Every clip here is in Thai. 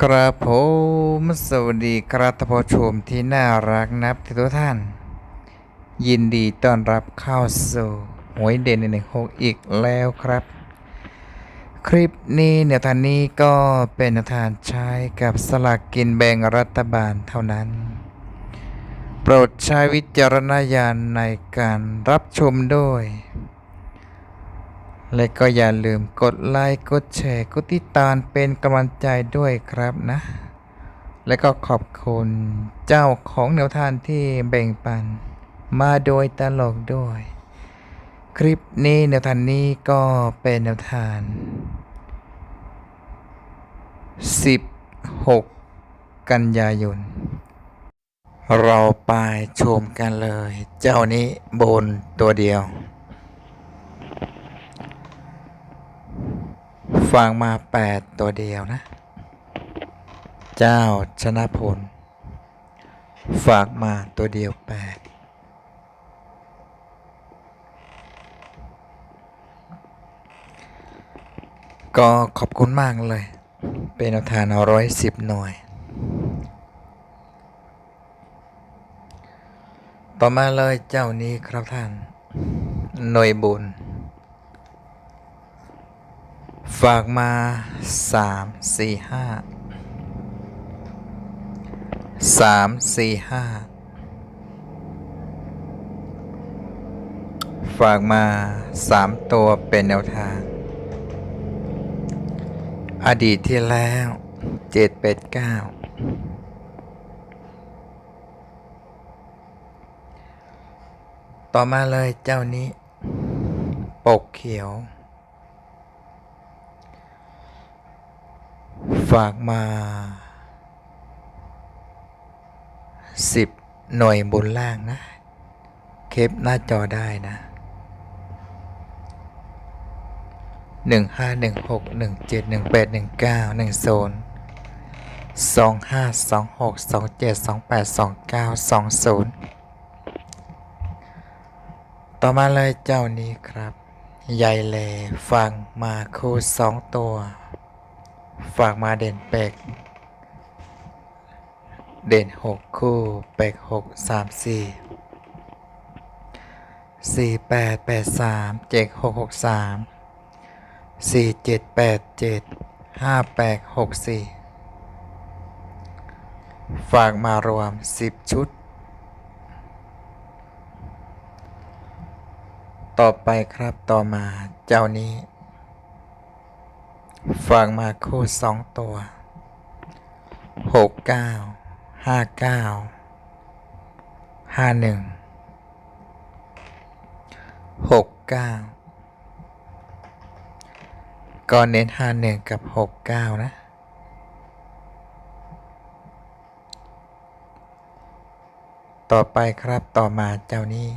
ครับผมสวัสดีครับท่านผู้ชมที่น่ารักนับทุกท่าน ยินดีต้อนรับเข้าสู่หวยเด่นในหนึ่งหกอีกแล้วครับ คลิปนี้แนวทางนี้ก็เป็นแนวทางใช้กับสลากกินแบ่งรัฐบาลเท่านั้น โปรดใช้วิจารณญาณในการรับชมด้วย และก็อย่าลืมกดไลค์ กดแชร์ กดติดตามเป็นกำลังใจด้วยครับนะ และก็ขอบคุณเจ้าของแนวทางที่แบ่งปัน มาโดยตลกด้วย คลิปนี้แนวทางนี้ก็เป็นแนวทาง 16 กันยายน เราไปชมกันเลย เจ้านี้บนตัวเดียว ฟังมา8ตัวเดียวนะ เจ้าชนะพล ฝากมาตัวเดียว8ก็ขอบคุณมากเลย เป็นแนวทานร้อยสิบหน่วย ต่อมาเลยเจ้านี้ครับท่าน หน่วยบุญ ฝากมาสามสี่ห้าสามสี่ห้าฝากมาสามตัวเป็นแนวทาง อดีตที่แล้วเจ็ดเป็ดเก้าต่อมาเลยเจ้านี้ ปกเขียว ฝากมา 10 หน่วยบนล่างนะ เคปหน้าจอได้นะ 151617181910 2526 27 28 29 20 ต่อมาเลยเจ้านี้ครับ ใหญ่แหล่ฟังมาคู่สตัว ฝากมาเด่นเป็กเด่นหกคู่เป็กหกสามสี่สี่แปดแปดสามเจ็ดหกหกสามสี่เจ็ดแปดเจ็ดห้าแปดหกสี่ฝากมารวมสิบชุด ต่อไปครับต่อมาเจ้านี้ ฝากมาคู่สองตัวหกเก้าห้าเก้าห้าหนึ่งหกเก้าก็เน้นห้าหนึ่งกับหกเก้านะต่อไปครับต่อมาเจ้านี้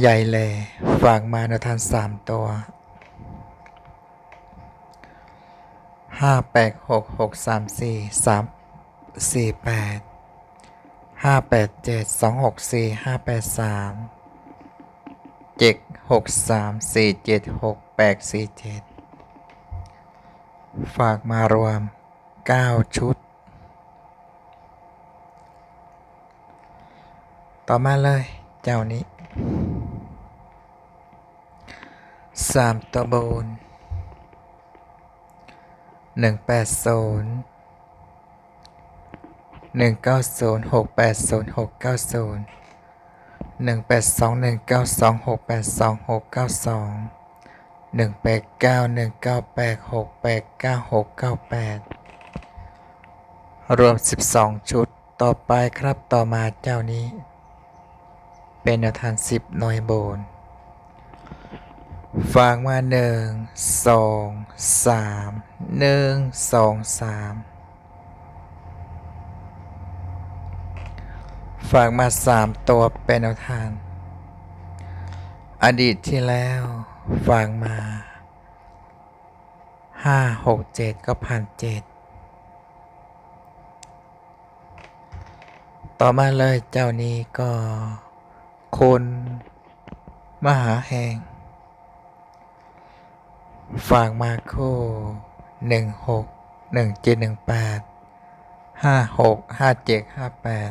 ใหญ่เลยฝากมาในทานสามตัว ห้าแปดหกหกสามสี่สามสี่แปดห้าแปดเจ็ดสองหกสี่ห้าแปดสามเจ็ดหกสามสี่เจ็ดหกแปดสี่เจ็ดฝากมารวมเก้าชุด ต่อมาเลยเจ้านี้สามตัวบน หนึ่งแปดศูนย์หนึ่งเก้าศูนย์หกแปดศูนย์หกเก้าศูนย์หนึ่งแปดสองหนึ่งเก้าสองหกแปดสองหกเก้าสองหนึ่งแปดเก้าหนึ่งเก้าแปดหกแปดเก้าหกเก้าแปดรวมสิบสองชุดต่อไปครับต่อมาเจ้านี้ เป็นแนวทางสิบหน่วยโบน ฝากมาหนึ่งสองสามหนึ่งสองสามฝากมาสามตัวเป็นแนวทางอดีตที่แล้วฝากมาห้าหกเจ็ดก็พันเจ็ดต่อมาเลยเจ้านี้ก็คุณมหาแห่ง ฝากมาคู่หนึ่งหกหนึ่งเจ็ดหนึ่งแปดห้าหกห้าเจ็ดห้าแปด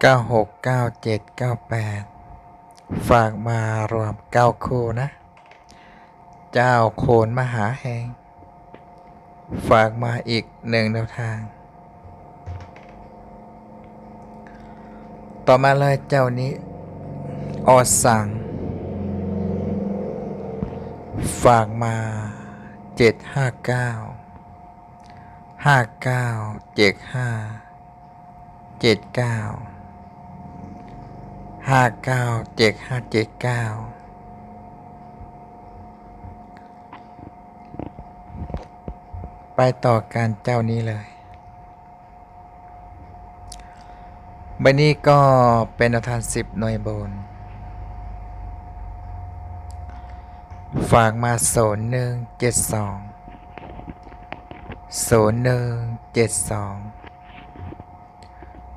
เก้าหกเก้าเจ็ดเก้าแปดฝากมารวมเก้าคู่นะ เจ้าโคนมหาแหงฝากมาอีกหนึ่งแนวทาง ต่อมาเลยเจ้านี้ ออสัง ฝากมาเจ็ดห้าเก้าห้าเก้าเจ็ดห้าเจ็ดเก้าห้าเก้าเจ็ดห้าเจ็ดเก้าไปต่อการเจ้านี้เลย ใบนี้ก็เป็นอาทานสิบหน่วยบน ฝากมาโซนหนึ่งเจ็ดสองโซนหนึ่งเจ็ดสอง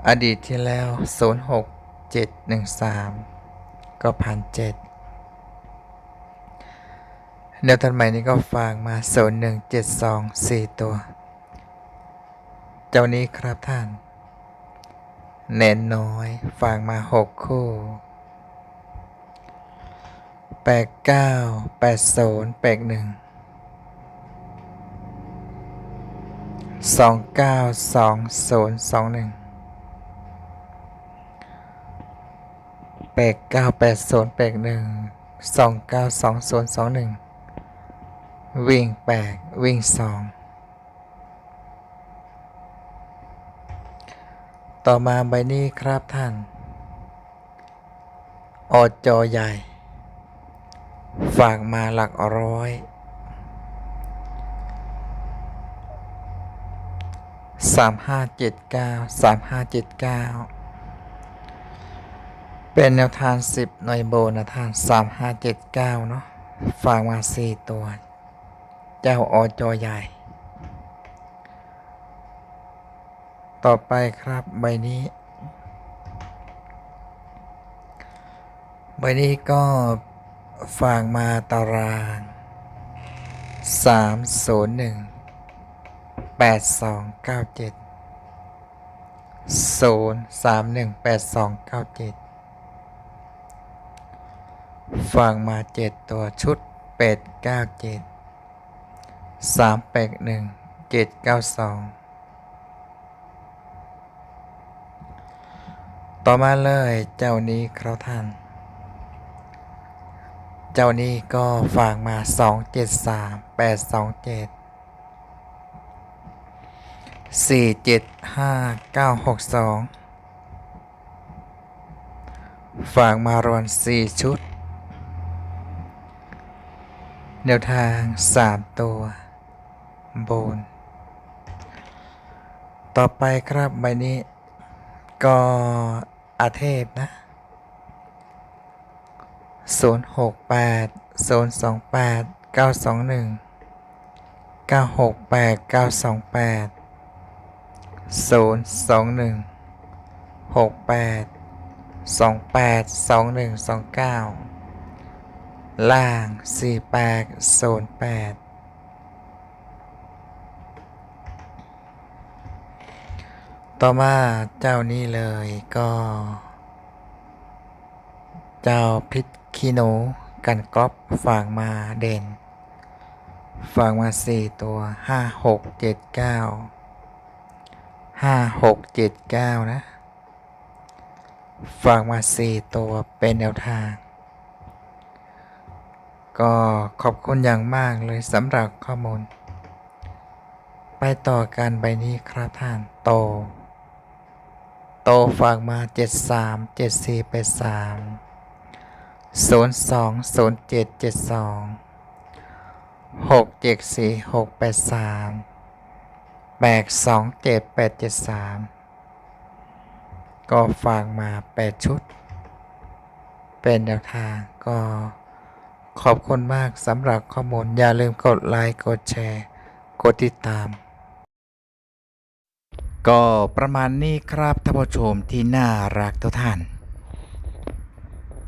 อดีตที่แล้วโซนหกเจ็ดหนึ่งสามก็พันเจ็ดแนวทันใหม่นี้ก็ฝากมาโซนหนึ่งเจ็ดสองสี่ตัว เจ้านี้ครับท่านเน้นน้อยฝากมาหกคู่ แปดเก้าแปดศูนย์แปดหนึ่งสองเก้าสองศูนย์สองหนึ่งแปดเก้าแปดศูนย์แปดหนึ่งสองเก้าสองศูนย์สองหนึ่งวิ่งแปดวิ่งสองต่อมาใบนี้ครับท่าน อจอใหญ่ ฝากมาหลักร้อย สามห้าเจ็ดเก้าสามห้าเจ็ดเก้าเป็นแนวทางสิบหน่วยโบนะทานสามห้าเจ็ดเก้าเนาะฝากมาสี่ตัว เจ้าอจอใหญ่ ต่อไปครับใบนี้ใบนี้ก็ ฝากมาตารางสามศูนย์หนึ่งแปดสองเก้าเจ็ดศูนย์สามหนึ่งแปดสองเก้าเจ็ดฝากมาเจ็ดตัวชุดเป็ดเก้าเจ็ดสามแปดหนึ่งเจ็ดเก้าสองต่อมาเลยเจ้านี้ครับท่าน เจ้านี้ก็ฝากมาสองเจ็ดสามแปดสองเจ็ดสี่เจ็ดห้าเก้าหกสองฝากมารวนสี่ชุด แนวทางสามตัวบน ต่อไปครับใบนี้ก็อาเทพนะ 0 6 8 0 2 8 9 2 1 9 6 8 9 2 8 0 2 1 6 8 2 8 2 1 2 9 ล่าง 4 8 0 8 ต่อมาเจ้านี้เลยก็ เจ้าพิษ คีโนกันก๊อปฝากมาเด่น ฝากมาสี่ตัวห้าหกเจ็ดเก้าห้าหกเจ็ดเก้านะ ฝากมาสี่ตัวเป็นแนวทาง ก็ขอบคุณอย่างมากเลยสำหรับข้อมูล ไปต่อกันใบนี้ครับท่านโต โตฝากมาเจ็ด สามเจ็ดสี่ไปสามศูนย์สองศูนย์เจ็ดเจ็ดสองหกเจ็ดสี่หกแปดสามแปดสองเจ็ดแปดเจ็ดสามก็ฝากมาแปดชุด เป็นแนวทางก็ขอบคุณมากสำหรับข้อมูล อย่าลืมกดไลค์ กดแชร์ กดติดตาม ก็ประมาณนี้ครับท่านผู้ชมที่น่ารักทุกท่าน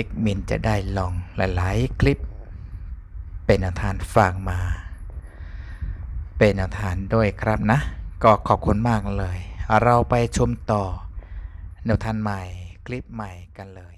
เอกมินจะได้ลองหลาย ๆ คลิป เป็นอนวทานฝากมา เป็นอนวทานด้วยครับนะ ก็ขอบคุณมากเลย เราไปชมต่อแนวทานใหม่คลิปใหม่กันเลย